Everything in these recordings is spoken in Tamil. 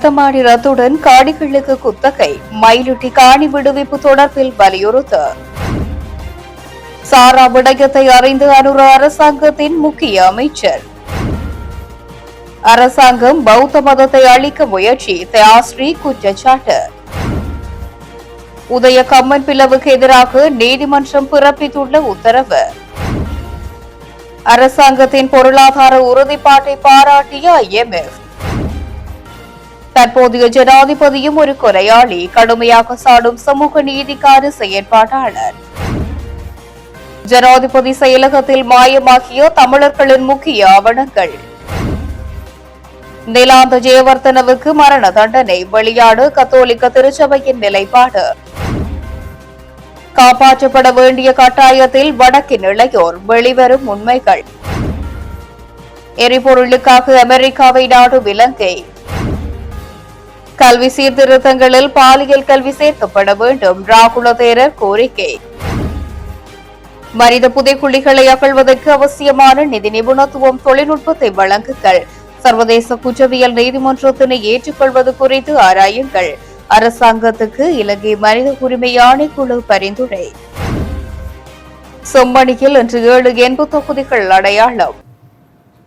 ரத்தமாடி ரத்துடன் காடிகளுக்கு குத்தகை. மயிலுட்டி காணி விடுவிப்பு தொடர்பில் வலியுறுத்து. சாரா விடயத்தை அறிந்து அனுர அரசாங்கத்தின் முக்கிய அமைச்சர். அரசாங்கம் பௌத்த மதத்தை அளிக்க முயற்சி தயாஸ்ரீ குற்றச்சாட்டு. உதய கம்மன் பிளவுக்கு எதிராக நீதிமன்றம் பிறப்பித்துள்ள உத்தரவு. அரசாங்கத்தின் பொருளாதார உறுதிப்பாட்டை பாராட்டிய ஐஎம்எஃப் தற்போதைய ஜனாதிபதியும் ஒரு கொலையாளி. கடுமையாக சாடும் சமூக நீதிக்கார செயற்பாட்டாளர். ஜனாதிபதி செயலகத்தில் மாயமாகிய தமிழர்களின் முக்கிய ஆவணங்கள். நிலாந்த ஜெயவர்தனவுக்கு மரண தண்டனை. வெளியாடு கத்தோலிக்க திருச்சபையின் நிலைப்பாடு. காப்பாற்றப்பட வேண்டிய கட்டாயத்தில் வடக்கின் இளையோர் வெளிவரும் உண்மைகள். எரிபொருளுக்காக அமெரிக்காவை நாடும் இலங்கை கல்வி சீர்திருத்தங்களில் பாலியல் கல்வி சேர்க்கப்பட வேண்டும். ராகுலதேரர் கோரிக்கை. மனித புதைக்குழிகளை அகழ்வதற்கு அவசியமான நிதி நிபுணத்துவம் தொழில்நுட்பத்தை வழங்குங்கள். சர்வதேச குற்றவியல் நீதிமன்றத்தினை ஏற்றுக்கொள்வது குறித்து ஆராயுங்கள். அரசாங்கத்துக்கு இலங்கை மனித உரிமை ஆணைக்குழு பரிந்துரை. செம்மணியில் இன்று ஏழு எண்பு தொகுதிகள் அடையாளம்.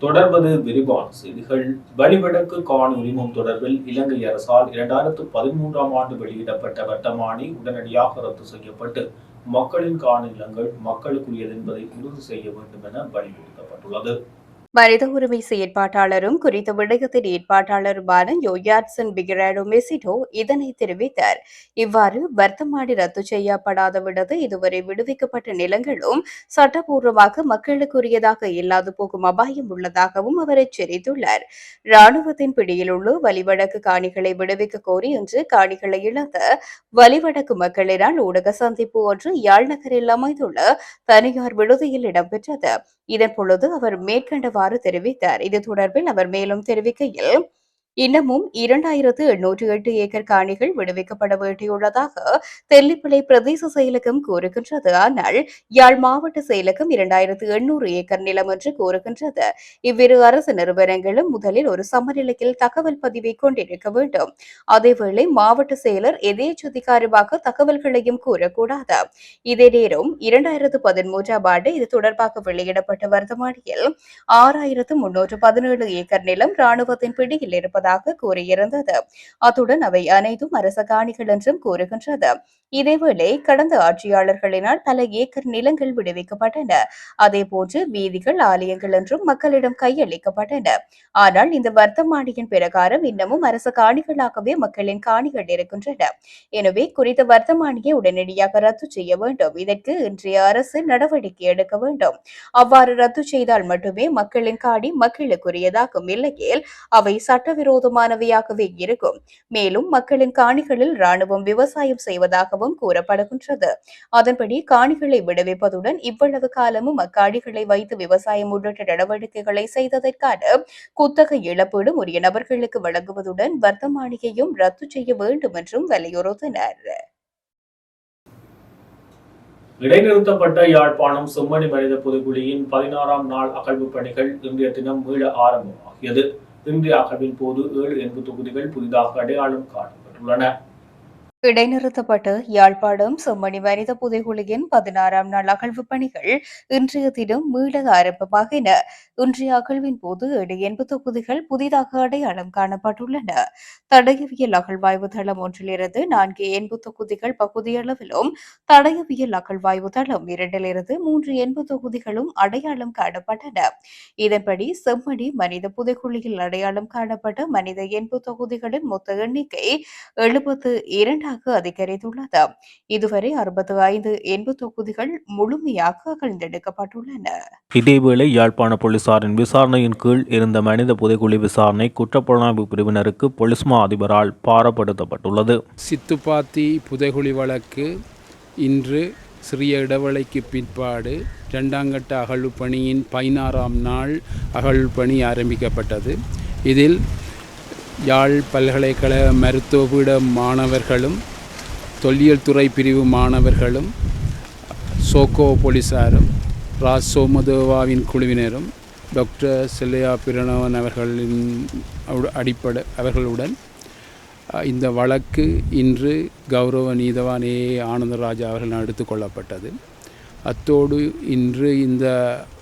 தொடர்வது விரிவான செய்திகள். வழிவடக்கு காணி உரிமம் தொடர்பில் இலங்கை அரசால் இரண்டாயிரத்து பதிமூன்றாம் ஆண்டு வெளியிடப்பட்ட வட்டமானி உடனடியாக ரத்து செய்யப்பட்டு மக்களின் காணி நிலங்கள் மக்களுக்குரியது என்பதை உறுதி செய்ய வேண்டும் என வலியுறுத்தப்பட்டுள்ளது. மனித உரிமை செயற்பாட்டாளரும் குறித்த விடயத்தின் ஏற்பாட்டாளருமான யோயாட்சன் பிகராடோ மெசிடோ இதனை தெரிவித்தார். இவ்வாறு வர்த்தமானி ரத்து செய்யப்படாத விடது இதுவரை விடுவிக்கப்பட்ட நிலங்களும் சட்டபூர்வமாக மக்களுக்குரியதாக இல்லாது போகும் அபாயம் உள்ளதாகவும் அவர் எச்சரித்துள்ளார். ராணுவத்தின் பிடியில் உள்ள வலிவடக்கு காணிகளை விடுவிக்க கோரி இன்று காணிகளை இழந்த வலிவடக்கு மக்களினால் ஊடக சந்திப்பு ஒன்று யாழ் நகரில் அமைந்துள்ள தனியார் விடுதியில் இடம்பெற்றது. இதன் பொழுது அவர் மேற்கண்டவாறு தெரிவித்தார். இது தொடர்பில் அவர் மேலும் தெரிவிக்கையில் இன்னமும் இரண்டாயிரத்து எண்ணூற்று எட்டு ஏக்கர் காணிகள் விடுவிக்கப்பட வேண்டியுள்ளதாக தெல்லிப்பளை பிரதேச செயலகம் கூறுகின்றது. ஆனால் யாழ் மாவட்ட செயலகம் இரண்டாயிரத்து எண்ணூறு ஏக்கர் நிலம் என்று கூறுகின்றது. இவ்விரு அரசு நிறுவனங்களும் முதலில் ஒரு சமநிலையில் தகவல் பதிவை கொண்டிருக்க வேண்டும். அதேவேளை மாவட்ட செயலர் எதேச்சதிகாரமாக தகவல்களையும் கூறக்கூடாது. இதே நேரம் இரண்டாயிரத்து பதிமூன்றாம் ஆண்டு இது தொடர்பாக வெளியிடப்பட்ட வர்த்தமானியில் ஆறாயிரத்து முன்னூற்று பதினேழு ஏக்கர் நிலம் ராணுவத்தின் பிடியில் இருப்பது இருப்பதாக கூறியிருந்தது. அத்துடன் அவை அனைத்தும் அரச காணிகள் என்றும் கூறுகின்றது. இதேவேளை கடந்த ஆட்சியாளர்களினால் பல ஏக்கர் நிலங்கள் விடுவிக்கப்பட்டன. அதேபோன்று வீதிகள் ஆலயங்கள் என்றும் மக்களிடம் கையளிக்கப்பட்டன. ஆனால் இந்த வர்த்தமானியின் பிரகாரம் இன்னமும் அரச காணிகளாகவே மக்களின் காணிகள் இருக்கின்றன. எனவே குறித்த வர்த்தமானியை உடனடியாக ரத்து செய்ய வேண்டும். இதற்கு இன்றைய அரசு நடவடிக்கை எடுக்க வேண்டும். அவ்வாறு ரத்து செய்தால் மட்டுமே மக்களின் காணி மக்களுக்குரியதாகும் இல்லையேல் அவை சட்டவிரோதமானவையாகவே இருக்கும். மேலும் மக்களின் காணிகளில் ராணுவம் விவசாயம் செய்வதாகவும் கூறப்படுகின்றது. அதன்படி காணிகளை விடுவிப்பதுடன் இவ்வளவு காலமும் அக்காணிகளை வைத்து விவசாயம் உள்ளிட்ட நடவடிக்கைகளை செய்ததற்கான குத்தகை இழப்பீடும் உரிய நபர்களுக்கு வழங்குவதுடன் வர்த்தமானியையும் ரத்து செய்ய வேண்டும் என்றும் வலியுறுத்தினர். இடைநிறுத்தப்பட்ட யாழ்ப்பாணம் செம்மணி மனித பொதுக்குழியின் பதினாறாம் நாள் அகழ்வு பணிகள் இன்றைய தினம் மீள ஆரம்பமாகியது. இன்றைய அகழ்வின் போது ஏழு எண்பு தொகுதிகள் புதிதாக அடையாளம் காணப்பட்டுள்ளன. இடைநிறுத்தப்பட்ட யாழ்ப்பாணம் செம்மணி மனித புதைகுழியின் பதினாறாம் நாள் அகழ்வு பணிகள் இன்றைய தினம் மீள ஆரம்பமாகின. இன்றைய அகழ்வின் போது எண்பது தொகுதிகள் புதிதாக அடையாளம் காணப்பட்டுள்ளன. தடயவியல் அகழ்வாய்வு தளம் ஒன்றிலிருந்து நான்கு எண்பு தொகுதிகள் பகுதியளவிலும் தடயவியல் அகழ்வாய்வு தளம் இரண்டிலிருந்து மூன்று எண்பு தொகுதிகளும் அடையாளம் காணப்பட்டன. இதன்படி செம்மணி மனித புதைக்குழியில் அடையாளம் காணப்பட்ட மனித எண்பு தொகுதிகளின் மொத்த எண்ணிக்கை எழுபத்து இரண்டு இரண்டாக அதிகரித்துள்ளது இதுவரை அறுபத்து ஐந்து எண்பு தொகுதிகள் முழுமையாக அகழ்ந்தெடுக்கப்பட்டுள்ளன. இதேவேளை யாழ்ப்பாண போலீசாரின் விசாரணையின் கீழ் இருந்த மனித புதைக்குழி விசாரணை குற்றப்புலனாய்வு பிரிவினருக்கு பொலிஸ் மா அதிபரால் பாரப்படுத்தப்பட்டுள்ளது. சித்துப்பாத்தி புதைகுழி வழக்கு இன்று சிறிய இடைவெளிக்கு பிற்பாடு இரண்டாங்கட்ட அகழ்வு பணியின் பதினாறாம் நாள் அகழ்வு பணி ஆரம்பிக்கப்பட்டது. இதில் யாழ் பல்கலைக்கழக மருத்துவபீட மாணவர்களும் தொல்லியல் துறை பிரிவு மாணவர்களும் சோகோ போலீசாரும் ராஜ் சோமதேவாவின் குழுவினரும் டாக்டர் செல்லையா பிரணவன் அவர்களின் அடிப்படை அவர்களுடன் இந்த வழக்கு இன்று கௌரவ நீதவான் ஏ. ஆனந்தராஜா அவர்கள் எடுத்துக்கொள்ளப்பட்டது அத்தோடு இன்று இந்த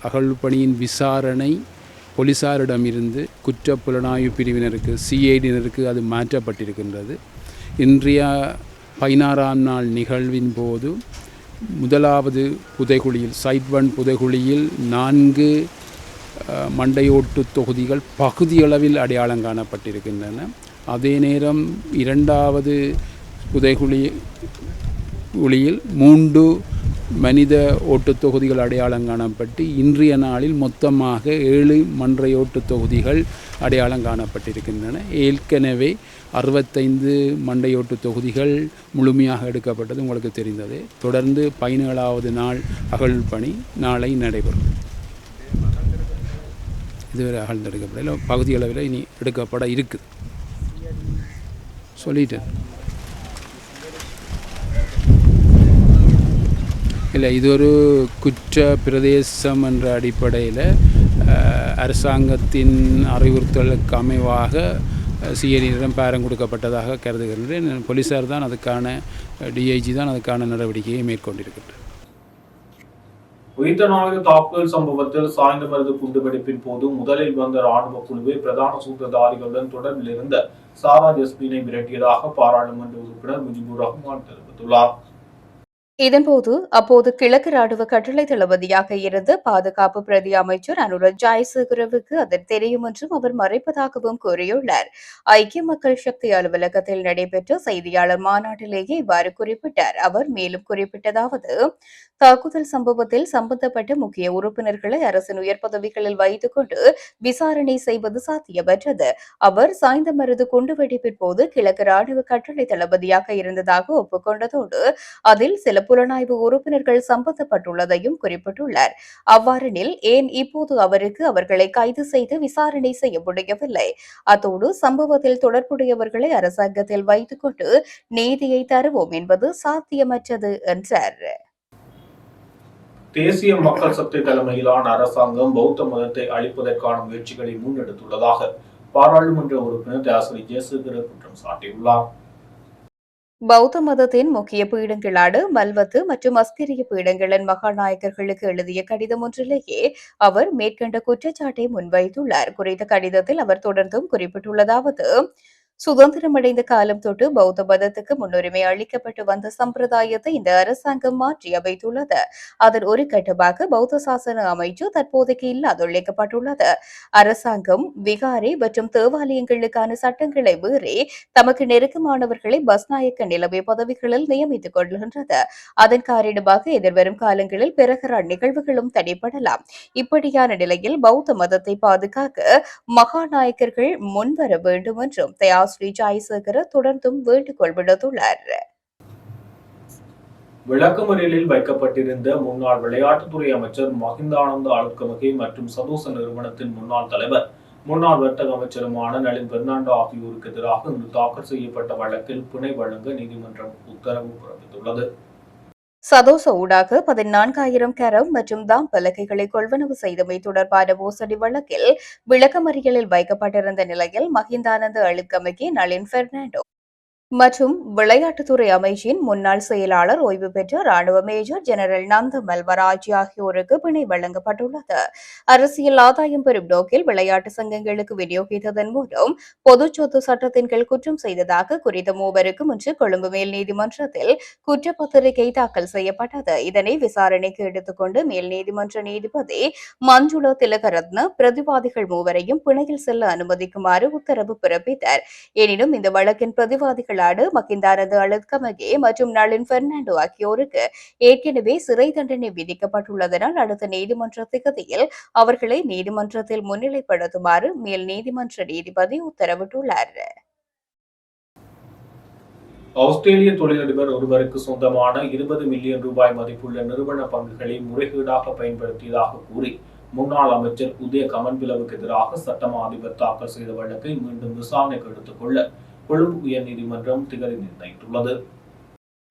அகழ்பணியின் விசாரணை போலீசாரிடமிருந்து குற்ற புலனாய்வு பிரிவினருக்கு சிஐடியினருக்கு அது மாற்றப்பட்டிருக்கின்றது. இன்றைய பதினாறாம் நாள் நிகழ்வின் போது முதலாவது புதைகுழியில் சைட் ஒன் புதைகுழியில் நான்கு மண்டையோட்டு தொகுதிகள் பகுதியளவில் அடையாளம் காணப்பட்டிருக்கின்றன. அதே நேரம் இரண்டாவது புதைகுழி குழியில் மூன்று மனித ஓட்டுத் தொகுதிகள் அடையாளம் காணப்பட்டு இன்றைய நாளில் மொத்தமாக ஏழு மன்றையோட்டு தொகுதிகள் அடையாளம் காணப்பட்டிருக்கின்றன ஏற்கனவே அறுபத்தைந்து மண்டையோட்டு தொகுதிகள் முழுமையாக எடுக்கப்பட்டது உங்களுக்கு தெரிந்தது. தொடர்ந்து பதினேழாவது நாள் அகழ் பணி நாளை நடைபெறும். இதுவரை அகழ்ந்தெடுக்கப்படல. பகுதி அளவில் இனி எடுக்கப்பட இருக்குது சொல்லிட்டேன். இல்லை இது ஒரு குற்ற பிரதேசம் என்ற அடிப்படையில் அரசாங்கத்தின் அறிவுறுத்தலுக்கு அமைவாக சிஐடியிடம் பேரம் கொடுக்கப்பட்டதாக கருதுகின்றேன். போலீஸார் தான் அதுக்கான டிஐஜி தான் அதுக்கான நடவடிக்கையை மேற்கொண்டிருக்கின்றனர். உயிர்த்த நாளக தாக்குதல் சம்பவத்தில் சாய்ந்த மருந்து குண்டுவெடிப்பின் போது முதலில் வந்த ராணுவ குழுவை பிரதான சூத்திரதாரிகளுடன் தொடர்பில் இருந்த சாரா ஜஸ்மினை விரட்டியதாக பாராளுமன்ற உறுப்பினர் முஜிபுர் ரஹ்மான் தெரிவித்துள்ளார். இதன்போது அப்போது கிழக்கு ராணுவ கட்டளை தளபதியாக இருந்த பாதுகாப்பு பிரதி அமைச்சர் அனுரன் ஜாய்சேகரவுக்கு அது தெரியும் என்றும் அவர் மறைப்பதாகவும் கூறியுள்ளார். ஐக்கிய மக்கள் சக்தி அலுவலகத்தில் நடைபெற்ற செய்தியாளர் மாநாட்டிலேயே இவ்வாறு குறிப்பிட்டார். அவர் மேலும் குறிப்பிட்டதாவது தாக்குதல் சம்பவத்தில் சம்பந்தப்பட்ட முக்கிய உறுப்பினர்களை அரசின் உயர் பதவிகளில் வைத்துக் கொண்டு விசாரணை செய்வது சாத்தியமற்றது. அவர் சாய்ந்த மருது குண்டுவெடிப்பின் போது கிழக்கு ராணுவ கட்டளை தளபதியாக இருந்ததாக ஒப்புக்கொண்டதோடு அதில் சில புலனாய்வு உறுப்பினர்கள் சம்பந்தப்பட்டுள்ளதையும் குறிப்பிட்டுள்ளார். அவ்வாறெனில் ஏன் இப்போது அவருக்கு அவர்களை கைது செய்து விசாரணை செய்ய முடியவில்லை? அத்தோடு சம்பவத்தில் தொடர்புடையவர்களை அரசாங்கத்தில் வைத்துக் கொண்டு நீதியை தருவோம் என்பது சாத்தியமற்றது என்றார். தேசிய மக்கள் சக்தி தலைமையிலான அரசாங்கம் பௌத்த மதத்தை அழிப்பதற்கான முயற்சிகளை முன்னெடுத்துள்ளதாக பாராளுமன்ற உறுப்பினர் தாசரி ஜெயசேகர குற்றம் சாட்டியுள்ளார். பௌத்த மதத்தின் முக்கிய பீடங்களான மல்வத்து மற்றும் அஸ்கிரிய பீடங்களின் மகாநாயகர்களுக்கு எழுதிய கடிதம் ஒன்றிலேயே அவர் மேற்கண்ட குற்றச்சாட்டை முன்வைத்துள்ளார். குறித்த கடிதத்தில் அவர் தொடர்ந்தும் குறிப்பிட்டுள்ளதாவது சுதந்திரமடைந்த காலம் தொட்டு பௌத்த மதத்துக்கு முன்னுரிமை அளிக்கப்பட்டு வந்த சம்பிரதாயத்தை இந்த அரசாங்கம் மாற்றி அமைத்துள்ளது. அதன் ஒரு கட்டமாக பௌத்த சாசன அமைச்சு தற்போதைக்கு இல்லாதொழிக்கப்பட்டுள்ளது அரசாங்கம் விகாரை மற்றும் தேவாலயங்களுக்கான சட்டங்களை மீறி தமக்கு நெருக்கமானவர்களை பஸ்நாயக்க நிலைமை பதவிகளில் நியமித்துக் கொள்கின்றது. அதன் காரணமாக எதிர்வரும் காலங்களில் பிறகரா நிகழ்வுகளும் தடைப்படலாம் இப்படியான நிலையில் பௌத்த மதத்தை பாதுகாக்க மகாநாயக்கர்கள் முன்வர வேண்டும் என்றும் தயா ஸ்ரீ ஜாய்சேகர தொடர்ந்தும் வேண்டுகோள் விடுத்துள்ளார். விளக்கமறியலில் வைக்கப்பட்டிருந்த முன்னாள் விளையாட்டுத்துறை அமைச்சர் மஹிந்தானந்த ஆளுக்கமகே மற்றும் சதோச நிறுவனத்தின் முன்னாள் தலைவர் முன்னாள் வர்த்தக அமைச்சருமான நளின் பெர்னாண்டோ ஆகியோருக்கு எதிராக இன்று தாக்கல் செய்யப்பட்ட வழக்கில் பிணை வழங்க நீதிமன்றம் உத்தரவு பிறப்பித்துள்ளது. சதோச ஊடாக பதினான்காயிரம் கரம் மற்றும் தாம் பலகைகளை கொள்வனவு செய்தமை தொடர்பான மோசடி வழக்கில் விளக்கமறியலில் வைக்கப்பட்டிருந்த நிலையில் மஹிந்தானந்த அழுக்கமைக்கு நளின் பெர்னாண்டோ. மற்றும் விளையாட்டுத்துறை அமைச்சின் முன்னாள் செயலாளர் ஓய்வு பெற்ற ராணுவ மேஜர் ஜெனரல் நந்த மல்வராஜ் ஆகியோருக்கு பிணை வழங்கப்பட்டுள்ளது. அரசியல் ஆதாயம் பெறும் நோக்கில் விளையாட்டு சங்கங்களுக்கு விநியோகித்ததன் மூலம் பொது சொத்து சட்டத்தின் கீழ் குற்றம் செய்ததாக குறித்த மூவருக்கும் இன்று கொழும்பு மேல் நீதிமன்றத்தில் குற்றப்பத்திரிகை தாக்கல் செய்யப்பட்டது. இதனை விசாரணைக்கு எடுத்துக்கொண்டு மேல் நீதிமன்ற நீதிபதி மஞ்சுள திலகரத்ன பிரதிவாதிகள் மூவரையும் பிணையில் செல்ல அனுமதிக்குமாறு உத்தரவு பிறப்பித்தார். எனினும் இந்த வழக்கின் பிரதிவாதிகளான மகிந்தாரது அழுத்கமகே மற்றும் நளின் பெர்னாண்டோ ஆகியோருக்கு ஏற்கனவே சிறை தண்டனை விதிக்கப்பட்டுள்ளதனால் அடுத்த நீதிமன்ற திகதியில் அவர்களை நீதிமன்றத்தில் முன்னிலைப்படுத்துமாறு மேல் நீதிமன்ற நீதிபதி உத்தரவிட்டுள்ளார். ஆஸ்திரேலிய தொழிலதிபர் ஒருவருக்கு சொந்தமான இருபது மில்லியன் ரூபாய் மதிப்புள்ள நிறுவன பங்குகளை முறைகேடாக பயன்படுத்தியதாக கூறி முன்னாள் அமைச்சர் உதய கமன்பிலவுக்கு எதிராக சட்டமா அதிபர் தாக்கல் செய்த வழக்கை மீண்டும் விசாரணைக்கு எடுத்துக்கொள்ள கொழும்பு உயர்நீதிமன்றம் திகதி நிர்ணயித்துள்ளது.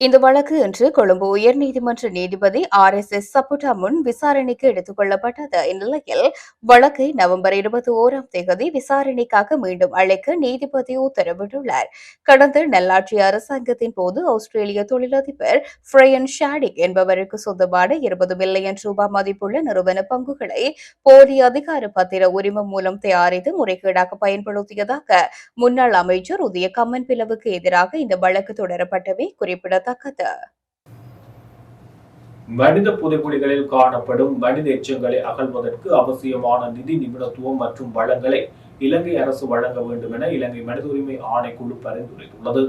இந்த வழக்கு இன்று கொழும்பு உயர்நீதிமன்ற நீதிபதி ஆர் எஸ் எஸ் சப்புட்டா முன் விசாரணைக்கு எடுத்துக் கொள்ளப்பட்டது. இந்நிலையில் வழக்கை நவம்பர் இருபத்தி ஓராம் தேதி விசாரணைக்காக மீண்டும் அழைக்க நீதிபதி உத்தரவிட்டுள்ளார். கடந்த நல்லாட்சி அரசாங்கத்தின் போது ஆஸ்திரேலிய தொழிலதிபர் ஃப்ரையன் ஷாடிக் என்பவருக்கு சொந்தமான இருபது மில்லியன் ரூபாய் மதிப்புள்ள நிறுவன பங்குகளை போதிய அதிகார பத்திர உரிமம் மூலம் தயாரித்து முறைகேடாக பயன்படுத்தியதாக முன்னாள் அமைச்சர் உதய கம்மன் பிளவுக்கு எதிராக இந்த வழக்கு தொடரப்பட்டவை குறிப்பிடத்தக்கது. மனித புதைகுழிகளில் காணப்படும் மனித எச்சங்களை அகழ்வதற்கு அவசியமான நிதி நிபுணத்துவம் மற்றும் வளங்களை இலங்கை அரசு வழங்க வேண்டும் என இலங்கை மனித உரிமை ஆணைக்குழு பரிந்துரைத்துள்ளது.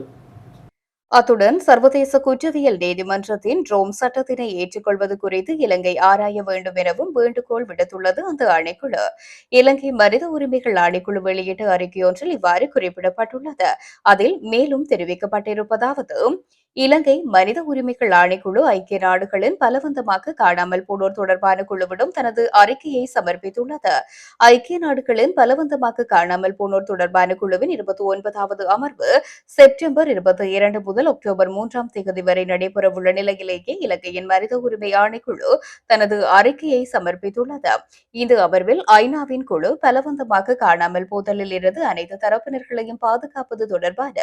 அத்துடன் சர்வதேச குற்றவியல் நீதிமன்றத்தின் ரோம் சட்டத்தினை ஏற்றுக்கொள்வது குறித்து இலங்கை ஆராய வேண்டும் எனவும் வேண்டுகோள் விடுத்துள்ளது அந்த ஆணைக்குழு. இலங்கை மனித உரிமைகள் ஆணைக்குழு வெளியிட்ட அறிக்கையொன்றில் இவ்வாறு குறிப்பிடப்பட்டுள்ளது. அதில் மேலும் தெரிவிக்கப்பட்டிருப்பதாவது இலங்கை மனித உரிமைகள் ஆணைக்குழு ஐக்கிய நாடுகளின் பலவந்தமாக காணாமல் போனோர் தொடர்பான குழுவிடம் தனது அறிக்கையை சமர்ப்பித்துள்ளது. ஐக்கிய நாடுகளின் பலவந்தமாக காணாமல் போனோர் தொடர்பான குழுவின் இருபத்தி ஒன்பதாவது அமர்வு செப்டம்பர் இருபத்தி இரண்டு முதல் அக்டோபர் மூன்றாம் தேதி வரை நடைபெறவுள்ள நிலையிலேயே இலங்கையின் மனித உரிமை ஆணைக்குழு தனது அறிக்கையை சமர்ப்பித்துள்ளது. இந்த அமர்வில் ஐநாவின் குழு பலவந்தமாக காணாமல் போதலில் இருந்து அனைத்து தரப்பினர்களையும் பாதுகாப்பது தொடர்பான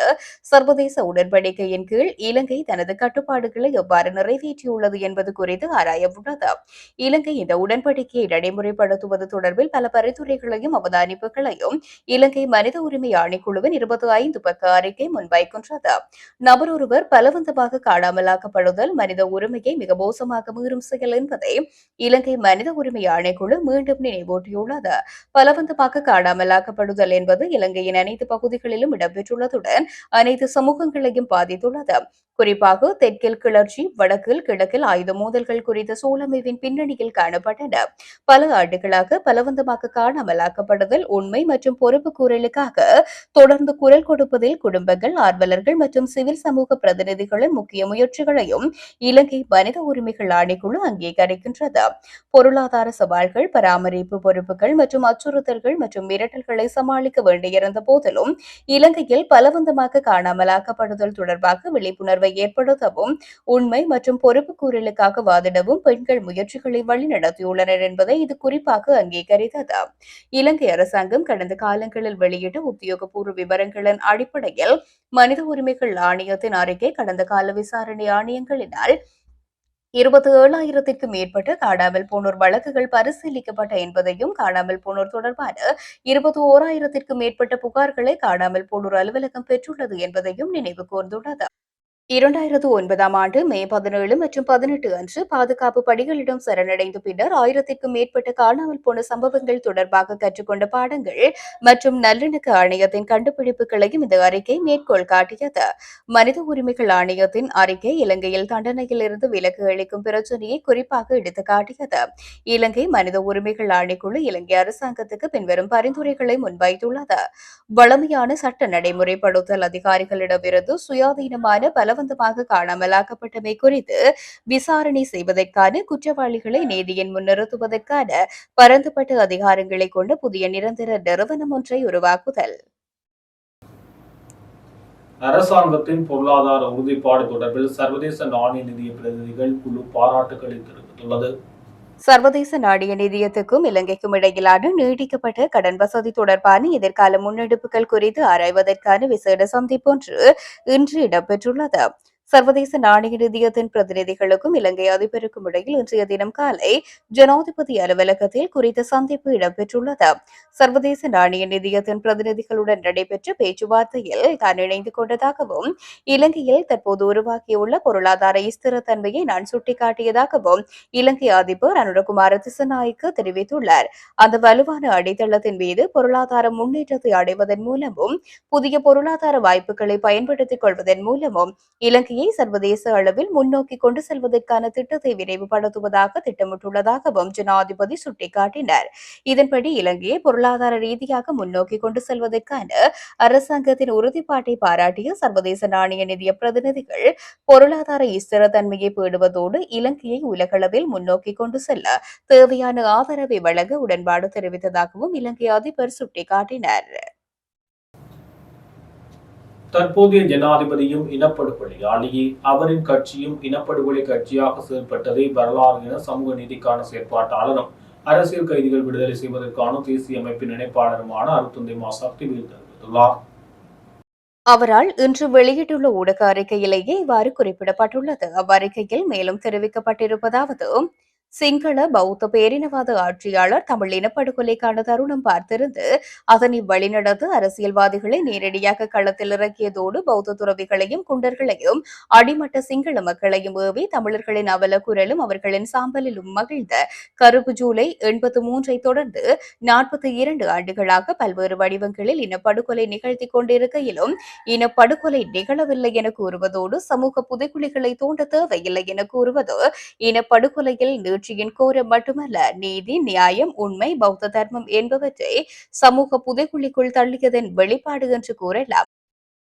சர்வதேச உடன்படிக்கையின் கீழ் இலங்கை தனது கட்டுப்பாடுகளை எவ்வாறு நிறைவேற்றியுள்ளது என்பது குறித்து ஆராய உள்ளது இலங்கை இந்த உடன்படிக்கையை நடைமுறைப்படுத்துவது தொடர்பில் பல பரிந்துரைகளையும் அவதானிப்புகளையும் இலங்கை மனித உரிமை ஆணைக்குழுவின் இருபத்தி ஐந்து பக்க அறிக்கை முன்வைக்கின்றது. நபர் ஒருவர் பலவந்தமாக காணாமலாக்கப்படுதல் மனித உரிமையை மிக மோசமாக மீறும் செயல் என்பதை இலங்கை மனித உரிமை ஆணைக்குழு மீண்டும் நினைவூட்டியுள்ளது. பலவந்தமாக காணாமலாக்கப்படுதல் என்பது இலங்கையின் அனைத்து பகுதிகளிலும் இடம்பெற்றுள்ளதுடன் அனைத்து சமூகங்களையும் பாதித்துள்ளது. குறிப்பாக தெற்கில் கிளர்ச்சி வடக்கில் கிழக்கில் ஆயுத மோதல்கள் குறித்த சூழமைவின் பின்னணியில் காணப்பட்டன. பல ஆண்டுகளாக பலவந்தமாக காணாமலாக்கப்படுதல் உண்மை மற்றும் பொறுப்பு கூறலுக்காக தொடர்ந்து குரல் கொடுப்பதில் குடும்பங்கள் ஆர்வலர்கள் மற்றும் சிவில் சமூக பிரதிநிதிகளின் முக்கிய முயற்சிகளையும் இலங்கை மனித உரிமைகள் ஆணைக்குழு அங்கீகரிக்கின்றது. பொருளாதார சவால்கள் பராமரிப்பு பொறுப்புகள் மற்றும் அச்சுறுத்தல்கள் மற்றும் மிரட்டல்களை சமாளிக்க வேண்டியிருந்த போதிலும் இலங்கையில் பலவந்தமாக காணாமலாக்கப்படுதல் தொடர்பாக விழிப்புணர்வை ஏற்படுத்தவும் உண்மை மற்றும் பொறுப்புக்கூறலுக்காக வாதிடவும் பெண்கள் முயற்சிகளை வழிநடத்தியுள்ளனர் என்பதை இது குறிப்பாக அங்கீகரித்தது. இலங்கை அரசாங்கம் கடந்த காலங்களில் வெளியிட்ட உத்தியோகபூர்வ விவரங்களின் அடிப்படையில் மனித உரிமைகள் ஆணையத்தின் அறிக்கை கடந்த கால விசாரணை ஆணையங்களினால் இருபத்தி ஏழாயிரத்திற்கு மேற்பட்ட காணாமல் போனோர் வழக்குகள் பரிசீலிக்கப்பட்ட என்பதையும் காணாமல் போனோர் தொடர்பான இருபத்தி ஓராயிரத்திற்கு மேற்பட்ட புகார்களை காணாமல் போனோர் அலுவலகம் பெற்றுள்ளது என்பதையும் நினைவு கூர்ந்துள்ளது. இரண்டாயிரத்து ஒன்பதாம் ஆண்டு மே பதினேழு மற்றும் பதினெட்டு அன்று பாதுகாப்பு படிகளிடம் சரணடைந்த பின்னர் ஆயிரத்திற்கும் மேற்பட்ட காணாமல் போன சம்பவங்கள் தொடர்பாக கற்றுக்கொண்ட பாடங்கள் மற்றும் நல்லிணக்க ஆணையத்தின் கண்டுபிடிப்புகளையும் இந்த அறிக்கை மேற்கோள் காட்டியது. மனித உரிமைகள் ஆணையத்தின் அறிக்கை இலங்கையில் தண்டனையிலிருந்து விலக்கு அளிக்கும் பிரச்சனையை குறிப்பாக எடுத்து காட்டியது. இலங்கை மனித உரிமைகள் ஆணைக்குழு இலங்கை அரசாங்கத்துக்கு பின்வரும் பரிந்துரைகளை முன்வைத்துள்ளது. வளமையான சட்ட நடைமுறைப்படுத்தல் அதிகாரிகளிடமிருந்து சுயாதீனமான பல பலவந்தமாக காணாமலாக்கப்பட்டமை குறித்து விசாரணை செய்வதற்கான குற்றவாளிகளை நீதியின் முன்னிறுத்துவதற்கான பரந்துபட்ட அதிகாரங்களை கொண்ட புதிய நிரந்தர நிறுவனம் ஒன்றை உருவாக்குதல். அரசாங்கத்தின் பொருளாதார உறுதிப்பாடு தொடர்பில் சர்வதேச நாணய நிதிய பிரதிநிதிகள் குழு பாராட்டுகளை தெரிவித்துள்ளது. சர்வதேச நாணய நிதியத்துக்கும் இலங்கைக்கும் இடையிலான நீடிக்கப்பட்ட கடன் வசதி தொடர்பான எதிர்கால முன்னெடுப்புகள் குறித்து ஆராய்வதற்கான விசேட சந்திப்பொன்று இன்று இடம்பெற்றுள்ளது. சர்வதேச நாணய நிதியத்தின் பிரதிநிதிகளுக்கும் இலங்கை அதிபருக்கும் இடையில் இன்றைய தினம் காலை ஜனாதிபதி அலுவலகத்தில் குறித்த சந்திப்பு இடம்பெற்றுள்ளது. சர்வதேச நாணய நிதியத்தின் பிரதிநிதிகளுடன் நடைபெற்ற பேச்சுவார்த்தையில் தான் இணைந்து கொண்டதாகவும் இலங்கையில் தற்போது உருவாக்கியுள்ள பொருளாதார ஸ்திரத்தன்மையை நான் சுட்டிக்காட்டியதாகவும் இலங்கை அதிபர் அனுரகுமார திசநாய்க்கு தெரிவித்துள்ளார். அந்த வலுவான அடித்தளத்தின் மீது பொருளாதார முன்னேற்றத்தை அடைவதன் மூலமும் புதிய பொருளாதார வாய்ப்புகளை பயன்படுத்திக் கொள்வதன் மூலமும் இலங்கையை கல்வியை சர்வதேச அளவில் முன்னோக்கி கொண்டு செல்வதற்கான திட்டத்தை விரைவுபடுத்துவதாக திட்டமிட்டுள்ளதாகவும் ஜனாதிபதி சுட்டிக்காட்டினார். இதன்படி இலங்கையை பொருளாதார ரீதியாக முன்னோக்கி கொண்டு செல்வதற்கான அரசாங்கத்தின் உறுதிப்பாட்டை பாராட்டிய சர்வதேச நாணய நிதிய பிரதிநிதிகள் பொருளாதார ஸ்திரத்தன்மையை பேடுவதோடு இலங்கையை உலகளவில் முன்னோக்கி கொண்டு செல்ல தேவையான ஆதரவை வழங்க உடன்பாடு தெரிவித்ததாகவும் இலங்கை அதிபர் சுட்டிக்காட்டினார். தற்போதைய ஜனாதிபதியும் இனப்படுகொலையாளியே. அவரின் கட்சியும் இனப்படுகொலை கட்சியாக செயல்பட்டதை வரலாறு என சமூக நீதிக்கான செயற்பாட்டாளரும் அரசியல் கைதிகள் விடுதலை செய்வதற்கான தேசிய அமைப்பின் இணைப்பாளருமான அருத்துந்தை மா. சக்திவேல் தெரிவித்துள்ளார். அவரால் இன்று வெளியிட்டுள்ள ஊடக அறிக்கையிலேயே இவ்வாறு குறிப்பிடப்பட்டுள்ளது. அவ்வறிக்கையில் மேலும் தெரிவிக்கப்பட்டிருப்பதாவது சிங்கள பௌத்த பேரினவாத ஆட்சியாளர் தமிழ் இனப்படுகொலைக்கான தருணம் பார்த்திருந்து அதனை வழிநடத்து அரசியல்வாதிகளை நேரடியாக களத்தில் இறக்கியதோடு பௌத்த துறவிகளையும் குண்டர்களையும் அடிமட்ட சிங்கள மக்களையும் ஏவி தமிழர்களின் அவல குரலும் அவர்களின் சாம்பலிலும் மகிழ்ந்த கருப்பு ஜூலை எண்பத்து மூன்றை தொடர்ந்து நாற்பத்தி இரண்டு ஆண்டுகளாக பல்வேறு வடிவங்களில் இனப்படுகொலை நிகழ்த்தி கொண்டிருக்கையிலும் இனப்படுகொலை நிகழவில்லை என கூறுவதோடு சமூக புதைக்குழிகளை தோண்ட தேவையில்லை என கூறுவது இனப்படுகொலையில் நீட்சியின் கோர மட்டுமல்ல நீதி நியாயம் உண்மை பௌத்த தர்மம் என்பவற்றை சமூக புதைக்குழிக்குள் தள்ளியதன் வெளிப்பாடு என்று கூறலாம்.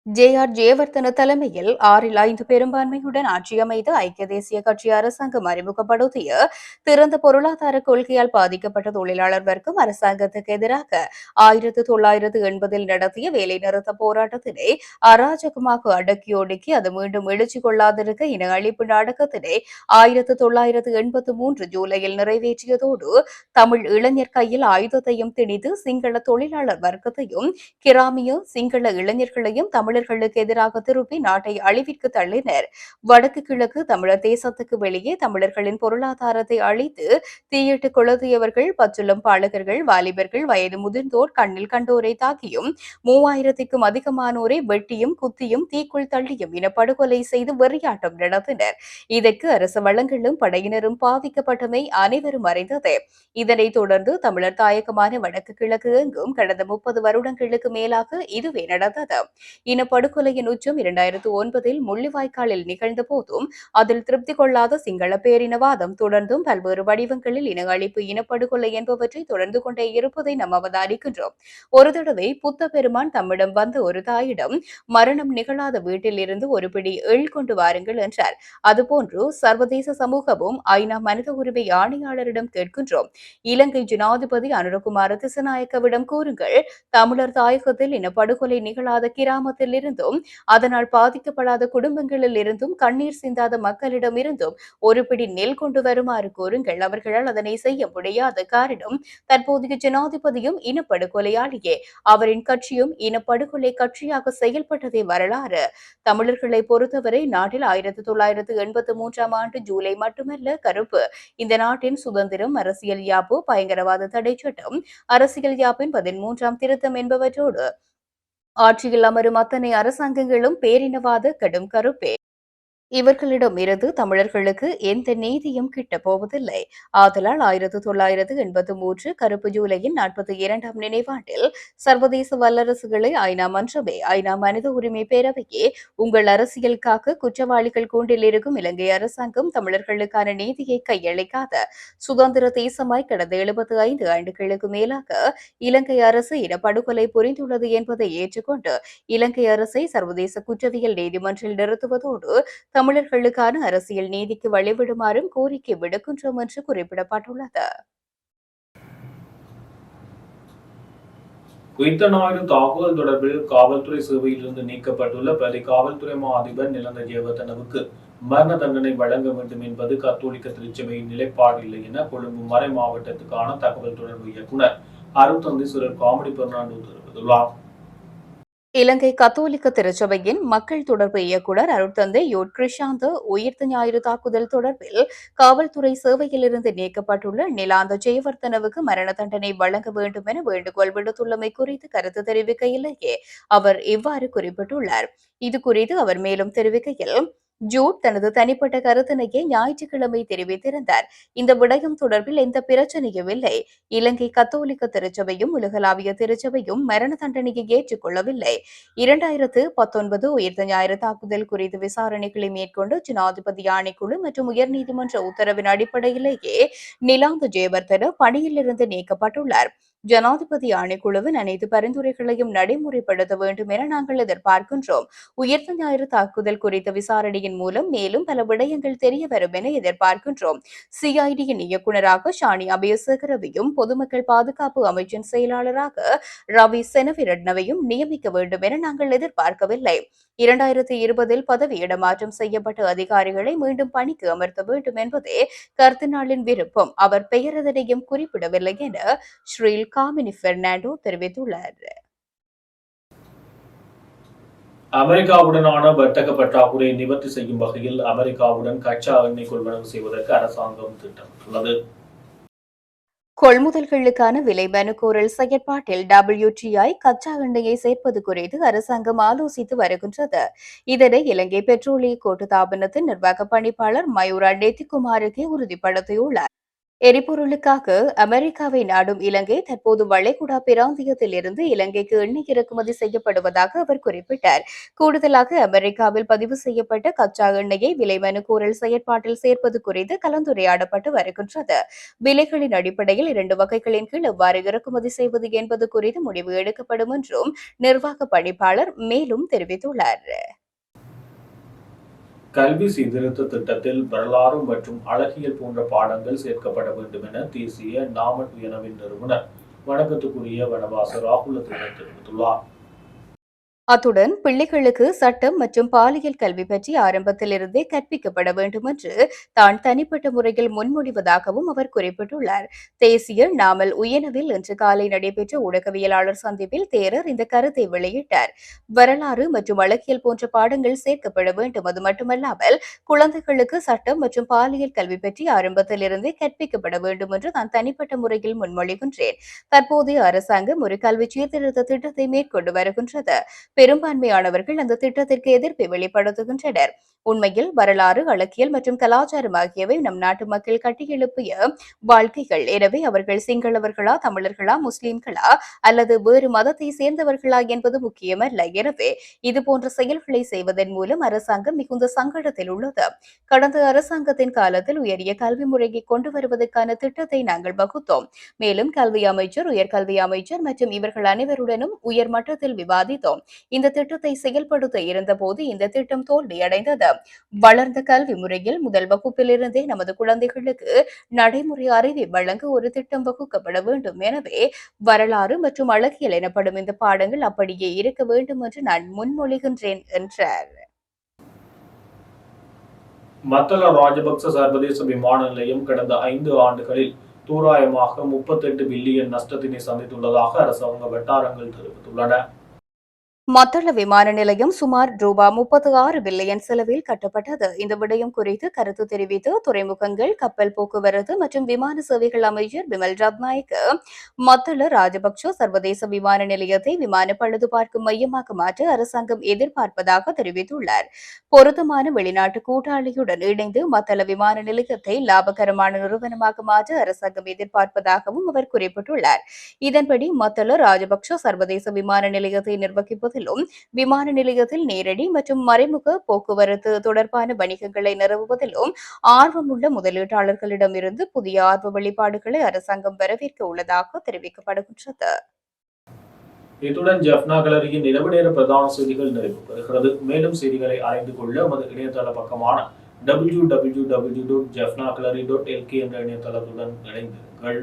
ஜே ஆர் ஜெயவர்தன தலைமையில் ஆறில் ஐந்து பெரும்பான்மையுடன் ஆட்சி அமைத்த ஐக்கிய தேசிய கட்சி அரசாங்கம் அறிமுகப்படுத்திய திறந்த பொருளாதார கொள்கையால் பாதிக்கப்பட்ட தொழிலாளர் வர்க்கம் அரசாங்கத்துக்கு எதிராக ஆயிரத்து தொள்ளாயிரத்து எண்பதில் நடத்திய வேலைநிறுத்த போராட்டத்தினை அராஜகமாக அடக்கியொடுக்கி அது மீண்டும் எழுச்சி கொள்ளாதிருக்க இன அழிப்பு நாடகத்தினை ஆயிரத்து தொள்ளாயிரத்து எண்பத்து மூன்று ஜூலையில் நிறைவேற்றியதோடு தமிழ் இளைஞர் கையில் ஆயுதத்தையும் திணித்து சிங்கள தொழிலாளர் வர்க்கத்தையும் கிராமிய சிங்கள இளைஞர்களையும் தமிழ் தமிழர்களுக்கு எதிராக திருப்பி நாட்டை அழிவிற்கு தள்ளினர். வடக்கு கிழக்கு தமிழர் தேசத்துக்கு வெளியே தமிழர்களின் பொருளாதாரத்தை அழித்து தீயிட்டு கொளுத்தியவர்கள் பச்சுளம் பாலகர்கள் வாலிபர்கள் வயது முதிர்ந்தோர் கண்ணில் கண்டோரை தாக்கியும் மூவாயிரத்திற்கும் அதிகமானோரை வெட்டியும் குத்தியும் தீக்குள் தள்ளியும் இன படுகொலை செய்து வெறியாட்டம் நடத்தினர். இதற்கு அரசு வளங்களும் படையினரும் பாதிக்கப்பட்டமை அனைவரும் அறிந்தது. இதனைத் தொடர்ந்து தமிழர் தாயகமான வடக்கு கிழக்கு எங்கும் கடந்த முப்பது வருடங்களுக்கு மேலாக இதுவே நடந்தது. இன இனப்படுகொலையின் உச்சம் இரண்டாயிரத்து ஒன்பதில் முள்ளிவாய்க்காலில் நிகழ்ந்த போதும் அதில் திருப்தி கொள்ளாத சிங்கள பேரினவாதம் தொடர்ந்தும் பல்வேறு வடிவங்களில் இன அழிப்பு இனப்படுகொலை என்பவற்றை தொடர்ந்து கொண்டே இருப்பதை நாம் அவதானிக்கின்றோம். ஒரு தடவை புத்த பெருமான் தம்மிடம் வந்த ஒரு தாயிடம் மரணம் நிகழாத வீட்டில் இருந்து ஒரு பிடி எள் கொண்டு வாருங்கள் என்றார். அதுபோன்று சர்வதேச சமூகமும் ஐநா மனித உரிமை ஆணையாளரிடம் கேட்கின்றோம். இலங்கை ஜனாதிபதி அனுரகுமார திசநாயக்கவிடம் கூறுங்கள் தமிழர் தாயகத்தில் இனப்படுகொலை நிகழாத கிராமத்தில் இருந்தும் அதனால் பாதிக்கப்படாத குடும்பங்களில் இருந்தும் கண்ணீர் சிந்தாத மக்களிடம் இருந்தும் ஒரு பிடி நெல் கொண்டு வருமாறு கூறுங்கள் அவர்களால் அதனை செய்ய முடியாத காரணம் தற்போதைய ஜனாதிபதியும் இனப்படுகொலையாளியே. அவரின் கட்சியும் இனப்படுகொலை கட்சியாக செயல்பட்டதே வரலாறு. தமிழர்களை பொறுத்தவரை நாட்டில் ஆயிரத்தி தொள்ளாயிரத்து எண்பத்தி மூன்றாம் ஆண்டு ஜூலை மட்டுமல்ல கருப்பு. இந்த நாட்டின் சுதந்திரம் அரசியல் யாப்பு பயங்கரவாத தடை சட்டம் அரசியல் யாப்பின் பதிமூன்றாம் திருத்தம் என்பவற்றோடு ஆட்சியில் அமரும் அத்தனை அரசாங்கங்களும் பேரினவாத கடும் கருப்பே. இவர்களிடம் இருந்து தமிழர்களுக்கு எந்த நீதியும் கிட்டப் போவதில்லை. ஆதலால் ஆயிரத்து தொள்ளாயிரத்து எண்பத்தி மூன்று கருப்பு ஜூலையின் நாற்பத்தி இரண்டாம் நினைவாண்டில் சர்வதேச வல்லரசுகளை ஐநா மன்றமே ஐநா மனித உரிமை பேரவையே உங்கள் அரசியலுக்காக குற்றவாளிகள் கூண்டில் இருக்கும் இலங்கை அரசாங்கம் தமிழர்களுக்கான நீதியை கையளிக்காத சுதந்திர தேசமாய் கடந்த எழுபத்தி ஐந்து ஆண்டுகளுக்கு மேலாக இலங்கை அரசு இனப்படுகொலை புரிந்துள்ளது என்பதை ஏற்றுக்கொண்டு இலங்கை அரசை சர்வதேச குற்றவியல் நீதிமன்றில் நிறுத்துவதோடு தமிழர்களுக்கான அரசியல் நீதிக்கு வழிவிடுமாறும் கோரிக்கை விடுக்கின்றோம் என்று குறிப்பிடப்பட்டுள்ளது. குறித்த ஞாயிறு தாக்குதல் தொடர்பில் காவல்துறை சேவையிலிருந்து நீக்கப்பட்டுள்ள பிரதி காவல்துறை மா அதிபர் நிலந்த ஜெயவர்தனவுக்கு மரண தண்டனை வழங்க வேண்டும் என்பது கத்தோலிக்க திருச்சபையின் நிலைப்பாடு இல்லை என கொழும்பு மறை மாவட்டத்துக்கான தகவல் தொடர்பு இயக்குனர் அருத்தந்தீஸ்வரர் காமெடி பெர்னாண்டோ தெரிவித்துள்ளார். இலங்கை கத்தோலிக்க திருச்சபையின் மக்கள் தொடர்பு இயக்குனர் அருட்தந்தை யோட் கிருஷாந்த் உயிர்த்த ஞாயிறு தாக்குதல் தொடர்பில் காவல்துறை சேவையிலிருந்து நீக்கப்பட்டுள்ள நிலாந்த ஜெயவர்த்தனவுக்கு மரண தண்டனை வழங்க வேண்டும் என வேண்டுகோள் விடுத்துள்ளமை குறித்து கருத்து தெரிவிக்கையிலேயே அவர் இவ்வாறு குறிப்பிட்டுள்ளார். இது குறித்து அவர் மேலும் தெரிவிக்கையில் ஜூட் தனது தனிப்பட்ட கருத்தினையை ஞாயிற்றுக்கிழமை தெரிவித்திருந்தார். இந்த விடயம் தொடர்பில் எந்த பிரச்சனையும் இல்லை. இலங்கை கத்தோலிக்க திருச்சபையும் உலகளாவிய திருச்சபையும் மரண தண்டனையை ஏற்றுக்கொள்ளவில்லை. இரண்டாயிரத்து பத்தொன்பது உயிர்த்த ஞாயிறு தாக்குதல் குறித்து விசாரணைகளை மேற்கொண்டு ஜனாதிபதி ஆணைக்குழு மற்றும் உயர்நீதிமன்ற உத்தரவின் அடிப்படையிலேயே நிலாந்து ஜெயவர்தன பணியிலிருந்து நீக்கப்பட்டுள்ளார். ஜனாதிபதி ஆணைக்குழுவின் அனைத்து பரிந்துரைகளையும் நடைமுறைப்படுத்த வேண்டும் என நாங்கள் எதிர்பார்க்கின்றோம். உயிர்த்த ஞாயிறு தாக்குதல் குறித்த விசாரணையின் மூலம் மேலும் பல விடயங்கள் தெரிய வரும் என எதிர்பார்க்கின்றோம். சிஐடியின் இயக்குநராக ஷானி அபயசேகரவையும் பொதுமக்கள் பாதுகாப்பு அமைச்சின் செயலாளராக ரவி செனவிரட்னவையும் நியமிக்க வேண்டும் என நாங்கள் எதிர்பார்க்கவில்லை. இரண்டாயிரத்தி இருபதில் பதவி இடமாற்றம் செய்யப்பட்ட அதிகாரிகளை மீண்டும் பணிக்கு அமர்த்த வேண்டும் என்பதே கர்தினாலின் விருப்பம். அவர் பெயரதனையும் குறிப்பிடவில்லை என ஸ்ரீல் காமினி பெர்னாண்டோ தெரிவித்துள்ளார். அமெரிக்காவுடனான வர்த்தக பற்றாக்குறையை நிவர்த்தி செய்யும் வகையில் அமெரிக்காவுடன் கச்சா எண்ணெய் கொள்வனவு செய்வதற்கு அரசாங்கம் திட்டமிட்டுள்ளது. கொள்முதல்களுக்கான விலை மனுகோரல் செயற்பாட்டில் WTI கச்சா எண்ணெயை சேர்ப்பது குறித்து அரசாங்கம் ஆலோசித்து வருகின்றது. இதனை இலங்கை பெட்ரோலிய கூட்டுத்தாபனத்தின் நிர்வாக பணிப்பாளர் மயூரா நெத்திகுமாருக்கு உறுதிப்படுத்தியுள்ளார். எரிபொருளுக்காக அமெரிக்காவை நாடும் இலங்கை தற்போது வளைகுடா பிராந்தியத்தில் இருந்து இலங்கைக்கு எண்ணெய் இறக்குமதி செய்யப்படுவதாக அவர் குறிப்பிட்டார். கூடுதலாக அமெரிக்காவில் பதிவு செய்யப்பட்ட கச்சா எண்ணெயை விலை மனுக்கூறல் செயற்பாட்டில் சேர்ப்பது குறித்து கலந்துரையாடப்பட்டு வருகின்றது. விலைகளின் அடிப்படையில் இரண்டு வகைகளின் கீழ் எவ்வாறு இறக்குமதி செய்வது என்பது குறித்து முடிவு எடுக்கப்படும் என்றும் நிர்வாக பணிப்பாளர் மேலும் தெரிவித்துள்ளார். கல்வி சீர்திருத்த திட்டத்தில் வரலாறு மற்றும் அழகியல் போன்ற பாடங்கள் சேர்க்கப்பட வேண்டும் என தேசிய நாமட் உயனவின் நிறுவனர் வணக்கத்துக்குரிய வனவாச ராகுல தெரிவித்துள்ளார். அத்துடன் பிள்ளைகளுக்கு சட்டம் மற்றும் பாலியல் கல்வி பற்றி ஆரம்பத்திலிருந்தே கற்பிக்கப்பட வேண்டும் என்று தான் தனிப்பட்ட முறையில் முன்மொழிவதாகவும் அவர் குறிப்பிட்டுள்ளார். தேசிய நாமல் உயனவில் இன்று காலை நடைபெற்ற ஊடகவியலாளர் சந்திப்பில் தேரர் இந்த கருத்தை வெளியிட்டார். வரலாறு மற்றும் அழகியல் போன்ற பாடங்கள் சேர்க்கப்பட வேண்டும். அது மட்டுமல்லாமல் குழந்தைகளுக்கு சட்டம் மற்றும் பாலியல் கல்வி பற்றி ஆரம்பத்திலிருந்தே கற்பிக்கப்பட வேண்டும் என்று நான் தனிப்பட்ட முறையில் முன்மொழிகின்றேன். தற்போதைய அரசாங்கம் ஒரு கல்வி சீர்திருத்த திட்டத்தை மேற்கொண்டு வருகின்றது. பெரும்பான்மையானவர்கள் அந்த திட்டத்திற்கு எதிர்ப்பை வெளிப்படுத்துகின்றனர். உண்மையில் வரலாறு அழகியல் மற்றும் கலாச்சாரம் ஆகியவை நம் நாட்டு மக்கள் கட்டியெழுப்பிய வாழ்க்கைகள். எனவே அவர்கள் சிங்களவர்களா தமிழர்களா முஸ்லிம்களா அல்லது வேறு மதத்தை சேர்ந்தவர்களா என்பது முக்கியமல்ல. எனவே இது போன்ற செயல்களை செய்வதன் மூலம் அரசாங்கம் மிகுந்த சங்கடத்தில் உள்ளது. கடந்த அரசாங்கத்தின் காலத்தில் உயரிய கல்வி முறையை கொண்டு வருவதற்கான திட்டத்தை நாங்கள் வகுத்தோம். மேலும் கல்வி அமைச்சர் உயர்கல்வி அமைச்சர் மற்றும் இவர்கள் அனைவருடனும் உயர் மட்டத்தில் விவாதித்தோம். இந்த திட்டத்தை செயல்படுத்த இருந்தபோது இந்த திட்டம் தோல்வியடைந்தது. வளர்ந்த கல்வி முறையில் முதல் வகுப்பிலிருந்தே நமது குழந்தைகளுக்கு நடைமுறை அறிவை வழங்க ஒரு திட்டம் வகுக்கப்பட வேண்டும். எனவே வரலாறு மற்றும் அழகியல் எனப்படும் இந்த பாடங்கள் அப்படியே இருக்க வேண்டும் என்று நான் முன்மொழிகின்றேன் என்றார். மத்தள ராஜபக்ச சர்வதேச விமான நிலையம் கடந்த ஐந்து ஆண்டுகளில் தோராயமாக முப்பத்தெட்டு பில்லியன் நஷ்டத்தினை சந்தித்துள்ளதாக அரசாங்க வட்டாரங்கள் தெரிவித்துள்ளன. மத்தள விமான நிலையம் சுமார் ரூபா முப்பத்தி ஆறு பில்லியன் செலவில் கட்டப்பட்டது. இந்த விடயம் குறித்து கருத்து தெரிவித்து துறைமுகங்கள் கப்பல் போக்குவரத்து மற்றும் விமான சேவைகள் அமைச்சர் பிமல் ரத்நாயக்க மத்தள ராஜபக்ச சர்வதேச விமான நிலையத்தை விமான பழுது பார்க்கும் மையமாக மாற்ற அரசாங்கம் எதிர்பார்ப்பதாக தெரிவித்துள்ளார். பொருத்தமான வெளிநாட்டு கூட்டாளியுடன் இணைந்து மத்தள விமான நிலையத்தை லாபகரமான நிறுவனமாக மாற்ற அரசாங்கம் எதிர்பார்ப்பதாகவும் அவர் குறிப்பிட்டுள்ளார். இதன்படி மத்தள ராஜபக்ச சர்வதேச விமான நிலையத்தை நிர்வகிப்பதிலும் விமான நிலையத்தில் நேரடி மற்றும் மறைமுக போக்குவரத்து தொடர்பான வணிகங்களை நிறுவுவதிலும் ஆர்வமுள்ள முதலீட்டாளர்களிடமிருந்து புதிய ஆர்வ வெளிப்பாடுகளை அரசாங்கம் வரவேற்க உள்ளதாக தெரிவிக்கப்படுகின்றது. இத்துடன் ஜெஃப்னா கலரியின் இரவு நேர பிரதான செய்திகள் நிறைவு பெறுகிறது மேலும் செய்திகளை அறிந்து கொள்ள நமது இணையதள பக்கமான W W W dot Jaffna gallery dot LK என்ற இணையதளத்துடன் இணைந்திருங்கள்.